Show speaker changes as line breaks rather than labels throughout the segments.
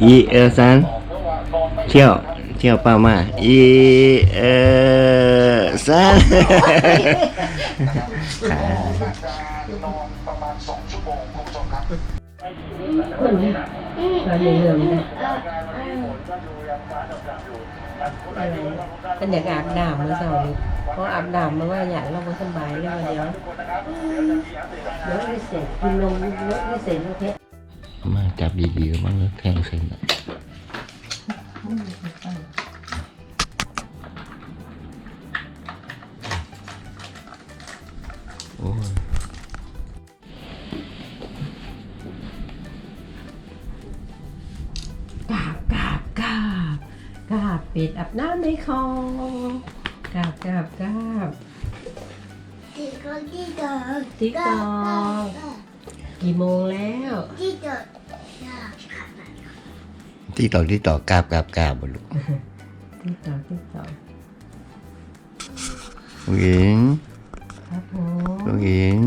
อีเอซันเที่ยวเที่ยวป้ามาอีเอซัน
เราเรื่องนะเป็นอยากอาบน้ำเมื่อเช้านี้พออาบน้ำมาว่าอยางเราไม่สบายเลยวันเดียวเดี๋ยวพิเศษกินนมเยอะพิเศษโอเค
มาจับดีๆบ้างแล้วแทงเส้นอะโอ้ย
กราบกราบกราบกราบเป็ดอาบน้ำในคลองกราบกราบกราบ
ที่ก็ที่ต่อ
ติ๊กตอกกี่โมงแล้ว
ที่ต่อ
ที่ต่อที่ต่อกราบกราบกราบบ่ลูก
ติ๊กตอกติ๊กตอก
ลูกหญิง
ครับผม
ลูกหญิง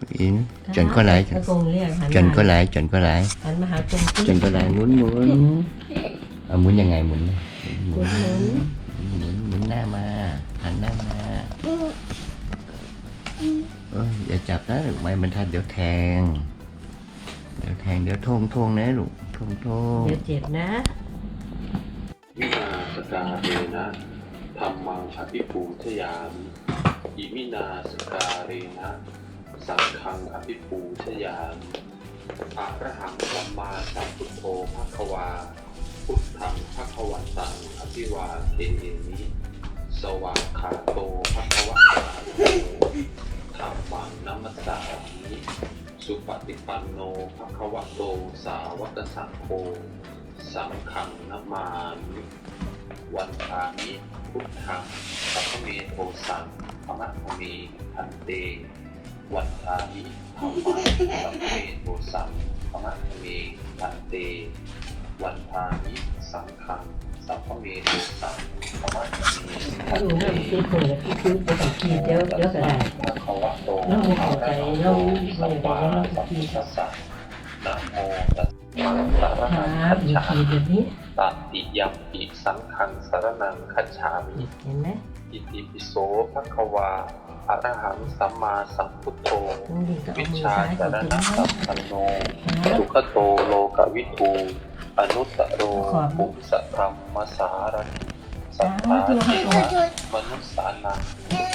ลูกหญิงจนก็ไหล
ตะโกนเรียกหัน
จนก็ไหลจนก็ไหล
หันมาหากง
จนก็ไหลหมุนหมุนเอาหมุนยังไงหมุนหมุน
หมุนหมุน
หมุนหมุนหน้ามาหันหน้ามาเอออย่าจับนะลูกไม้มันทัดเดี๋ยวแทง เดี๋ยวแทงเดี๋ยวทงทงนะลูกทงทง
เดี๋ยวเจ็บนะ
วินาสกาเรนะธรรมังอภิปูชยามิอิมินาสกาเรนะสังฆังอภิปูชยามิอะระหังสัมมาสัมพุทโธภควา พุทธังภควันตังอภิวาเทมิสวากขาโตภควตา ปิปันโนภะควะโต สาวกสังโฆ สังฆังนามามิวันทามิพุทธังสัพเมโทสังพมะพเมพันเต วันทามิธรรมังสัพพเมโทสังพมะพเมพันเต วันทามิสังฆัง สัพพเมโทสังพมะพเม
ถ้าดู
เต
น้ำซีฟู้ดที่คือไปกับขีเดี๋ยวเดี๋ยวก็ได้
นะคะวะโต
เราไม่เข้าใจเราไม่ได้บอกว่าเราจะขีด
สัสสะนะโมตัสสะ
ครับมีขีแบบนี้
ตัติยัมปิสังฆังสารนังคัจฉามิ
เห็นไหม
อิติปิโสภควาอะระหังสัมมาสัมพุทโธวิชาจารณะ
นะ
สัมปันโนสุขโตโลกวิทู อนุตตโรปุสะธรรมสารถิสัทธาเทวะมนุสสานัง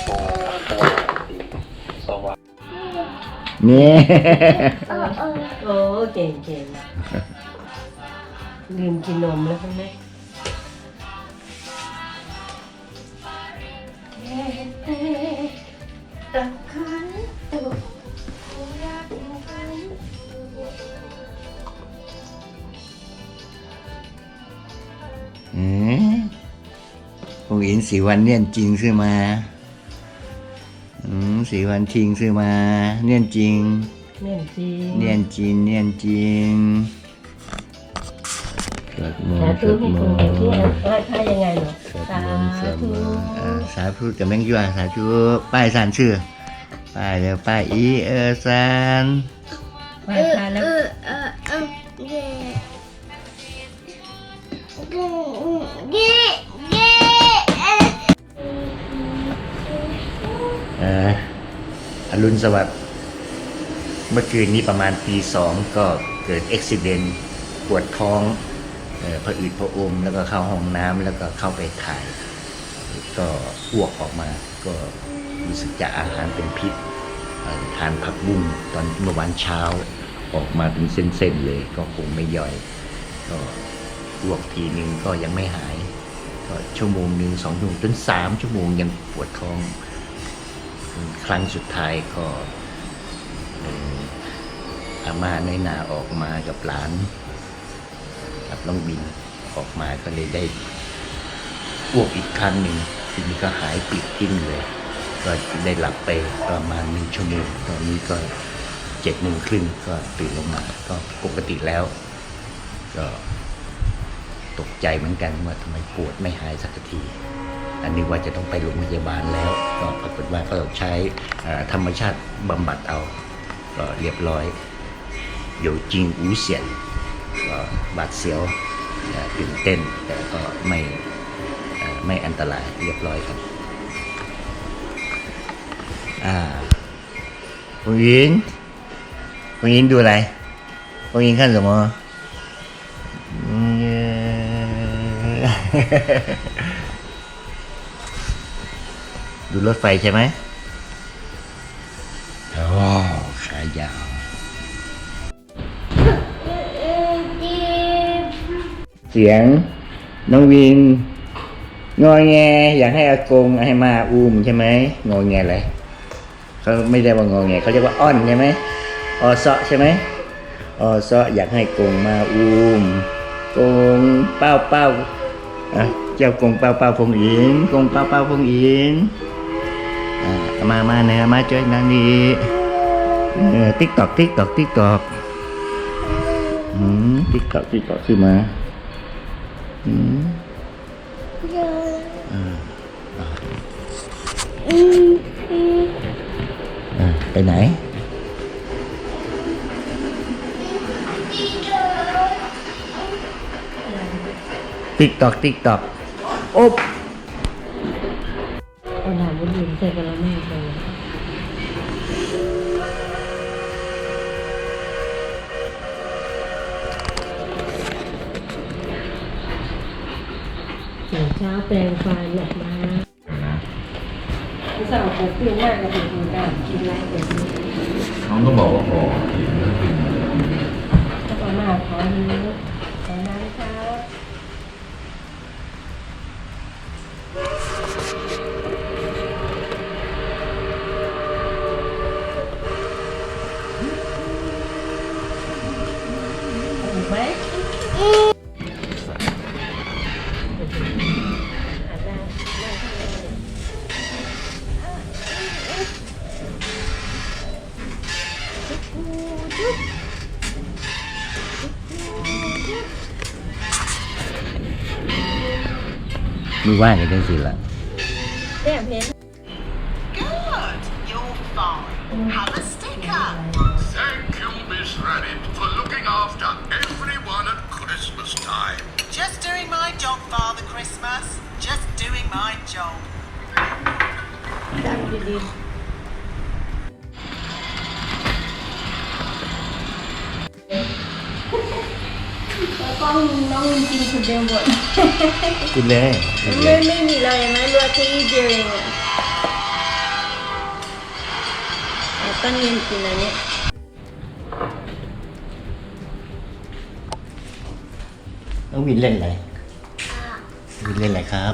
โตภควติสวะ
เนี่ย
โอ้เก่งเก่งลืมกินนมแล้วใช่ไหม
ผู้หญิงสีวันเนี่ยนจริงซื้อมาอืมสีวันจริงซื้อมา เนี่ยนจริง
เน่นจริง
เนียนจริงเนียนจริงสวดมน
สา
ต์ส
ธุ
วด
ให้
ม
คุณ
น
เห็นที่
ต์
อะถ้ายังไงเนาะ
สวด
สาม
นต์สวด
ธุ
มนต์อ่าสาธุกับแมงยั่วสาธุป้ายสานชื่อป้ายเร็วป้ายอีเออซาน
ไหว้พระแล้ว
เออเออเออเย่
รุณสวัสดิ์เมื่อคืนนี้ประมาณตีสองก็เกิดอุบิเหตุปวดท้องเอ่อผะอืดผะอมแล้วก็เข้าห้องน้ำแล้วก็เข้าไปถ่าย ก็อ้วกออกมาก็รู้สึกจะอาหารเป็นพิษทานผักบุ้งตอนเมื่อวานเช้าออกมาเป็นเส้นๆเลย ก็คงไม่ย่อย ก็อ้วกทีนึงก็ยังไม่หาย ก็ชั่วโมงหนึ่งสองชั่วโมงจนสามชั่วโมงยังปวดท้อง ครั้งสุดท้ายก็เอาม่าในนาออกมากับหลาน กับน้องบินออกมาก็เลยได้อ้วกอีกครั้งหนึ่งทีนี้ก็หายปิดทิ้งเลย ก็ได้หลับไปประมาณหนึ่งชั่วโมงตอนนี้ก็เจ็ดโมงครึ่งก็ตื่นลงมาก็ปกติแล้ว ก็ตกใจเหมือนกันว่าทำไมปวดไม่หายสักที นนี้ว่าจะต้องไปโรงพยาบาลแล้ว ก็ปรากฏว่าก็ใช้เอ่อธรรมชาติบำบัดเอา ก็เรียบร้อย有惊无险ก็บาดเสียว เอ่อตื่นเต้นแต่ก็ไม่เอ่อไม่อันตรายเรียบร้อยครับ อ่าผู้หญิงผู้หญิงดูอะไรผู้หญิง看什么嗯 ดูรถไฟใช่ไหมโอ้ขายาว เสียงน้องวินงอแง อยากให้อากงให้มาอุ้มใช่ไหมงอแงอะไรเขาไม่ได้ว่างอแงเขาเรียกว่าอ้อนใช่ไหมออเซาะใช่ไหมออเซาะอยากให้กงมาอุ้มกงเป้าเป้าอะเจ้ากงเป้าเป้าพงอิงกงเป้าเป้าพงอิงอ่า มามาเนยมาช่วยนันนี่ติ๊กตอกติ๊กตอกติ๊กตอกอืมติ๊กตอกติ๊กตอกขึ้นมาอืมเอออะไปไหนติ๊กตอกติ๊กตอกอ๊บ
เอาน้ำมันดื่มใส่กัน แปลงฟันออกมาสาวปลูกขึ้นมากกับปลูกได้กินไรเดี๋ยวนี้
น้องก็บอกว่าพอ
ถ้าเอามาขอนี้ขอน้ มือ
ว่างกันจังสิละ
เนี่ยเพน
Good, you're fine. Have a sticker.
Thank you, Miss Rabbit, for looking after everyone at Christmas time.
Just doing my job, Father Christmas. Just doing my job.
จับดี
แ ล้วก็น้องกินคนเดียวหมด
กินเลยกินเล
ไม่
ย
ไม่มีอะไรนะเหลือแค่นิดเดียวเองอะแล้วก็เนียนกินอันเนี้ย
น้องวินเล่นอะไรวินเล่นอะไรครับ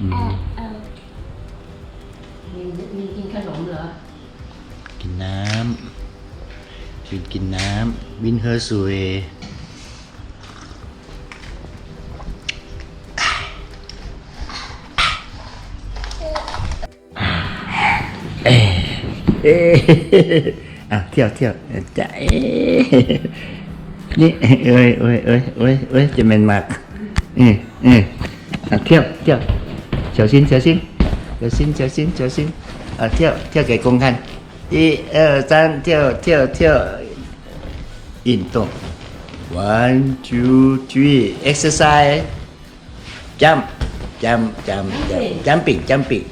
อืม
ๆมีมีกินขนมเหรอ
กินน้ำวินกินน้ำวินเฮอร์ซุยเ à 跳跳 chạy ơi ơi ơi ơi ơi cho mình mặc ừ ừ à 跳跳小心小心小心小心小心啊跳跳给公看一二三跳跳跳运动 one, two, three. Exercise. Jump jump jump jump. Jumping jumping.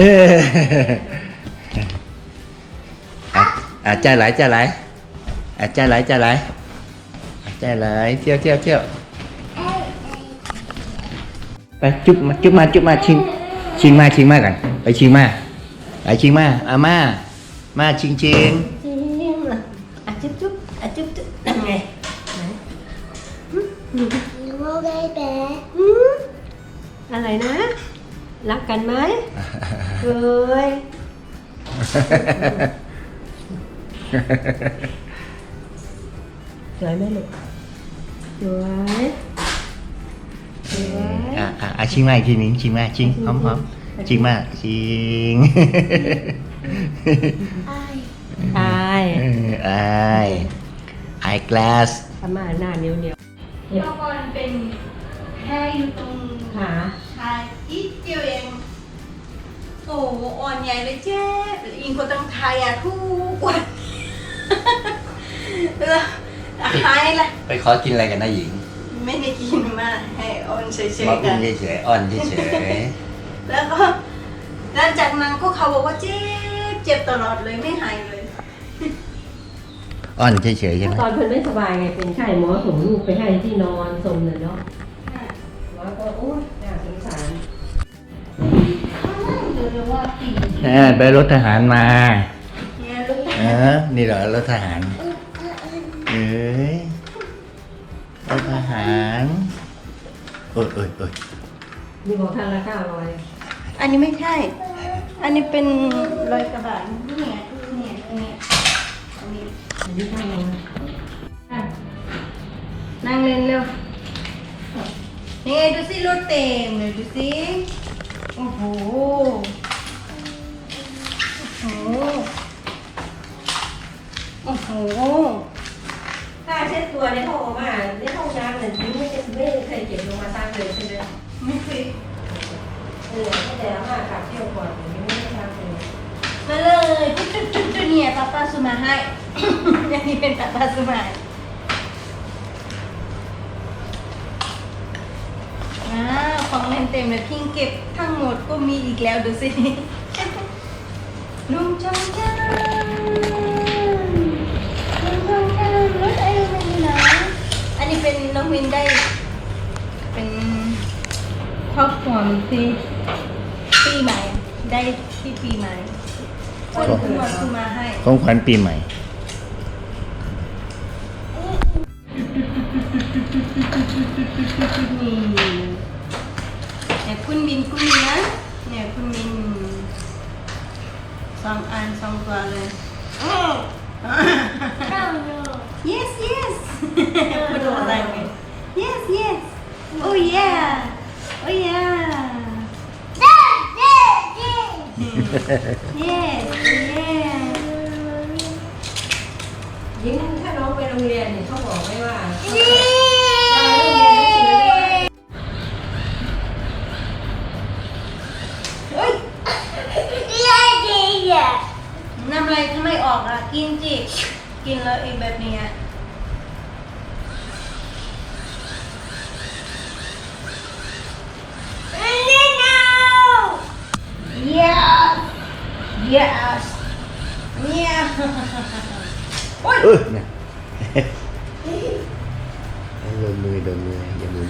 เอออะอะใจไหลใจไหลอะใจไหลใจไหลอะใจไหลเที่ยวเที่ยวเที่ยวไปจุ๊บมาจุ๊บมาจุ๊บมาชิงชิงมาชิงมากันไปชิงมาไปชิงมาอามามาชิงชิง
จิ้มเหรออะจุ๊บจุ๊บอะจุ๊บจุ๊บทำไงไหน
โมไกแปะ
หืมอะไรนะ รักกันไหม เอ้ยสวยไหมลูกสวยสวย
อะอะอะชิงมาอีกทีหนึงชิงมาชิงหอมหอมชิงมาชิง
ไอ
ตาย
เออไอไอกลาส
ทำมาหน้าเหนียวเหนียว
เมื่อก่อนเป็นแค่อยู่ตรง
ขา
ชายอีกเดียวเอง
เโอ้
โหอ่อนใหญ่เลยเจ๊อิงก็ต้องทายอะทุกวันแล้วหายละ
ไปขอกินอะไรกันนะหญิง
ไม่ได้กินมาให้อ่อนเฉย
มา
ๆ
อุ้
กั
ม
น
เฉยๆอ้อนเฉย
แล้วก็หลังจากนั้นก็เขาบอกว่าเจ็บเจ็บตลอดเลยไม่หายเลย
ๆอ้อนเฉยๆใช่ไหม
ตอนเพิ่นไม่สบายไงเป็นไข้หมอส่งลูกไปให้ที่นอนสมเลยเนาะ
ว่าปี
เออไปรถทหารมา
เนี่ยลูก
เออนี่เหรอรถทหาร เอ้ยรถทหารโอ้ยโอ้ยโอ้ย
มีบอกคันละเก้าร้อย
อันนี้ไม่ใช่ อันนี้เป็นรอยกระบาดเนี่ยเนี่ยเนี่ยอันนี้
อันนี้เท่าไหร่นะอะ
นั่งเล่นเร็วนี่ไงดูสิรถเต็มเลยดูสิ โอ้โห โอ้โหโอ้โห
ค่าเช็ดตัวในห้องออกมาในห้องน้ำเนี่ยไม่ได้ไม่ได้เคยเก็บลงมาซักเลยใช่ไหม
ไม่เคย
เออตั้งแต่อาม่ากลับเที่ยวก่อนผมยังไม่ได้ซักเลย
มาเลยจุดจุดจุดจุดเนี่ยป้าป้าสุมาให้อันนี้เป็นป้าป้าสุมาอ่าของเล่นเต็มเลยพิงเก็บทั้งหมดก็มีอีกแล้วดูสิ ลุงจงจานลุงจงจานรถไอรอนแมนอยู่ไหนอันนี้เป็นน้องวินได้ เป็นครอบครัวมันที่ปีใหม่ได้ที่ปีใหม่คนคือมาคือมาให้
ของขวัญปีใหม่
นี่เนี่ยคุณบินคุณบินนะเนี่ยคุณบิน สองอันสองตัวเลย yes yes พูดอะไรไหม yes yes oh yeah oh yeah yes yeah
ยิ่งถ้าน้องไปโรงเรียนเนี่ยเขาบอกไว้ว่า
Ừ. Nè. 50 đôi 10 giờ 10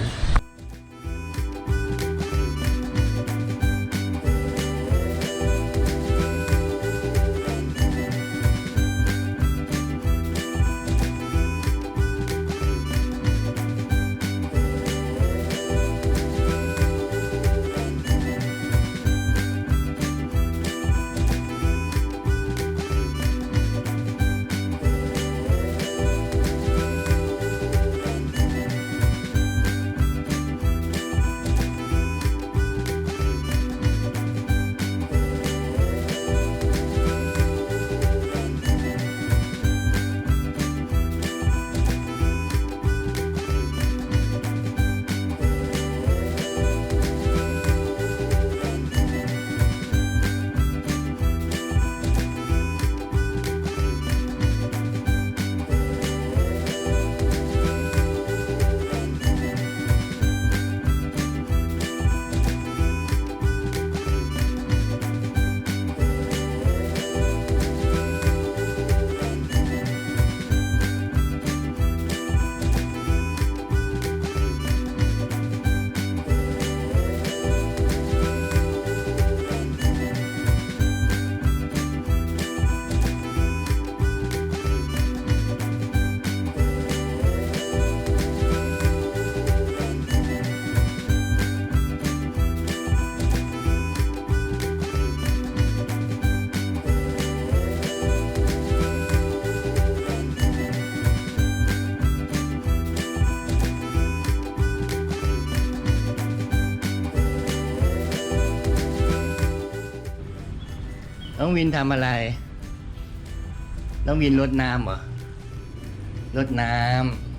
น้องวินทำอะไร น้องวินรดน้ำเหรอรดน้ำ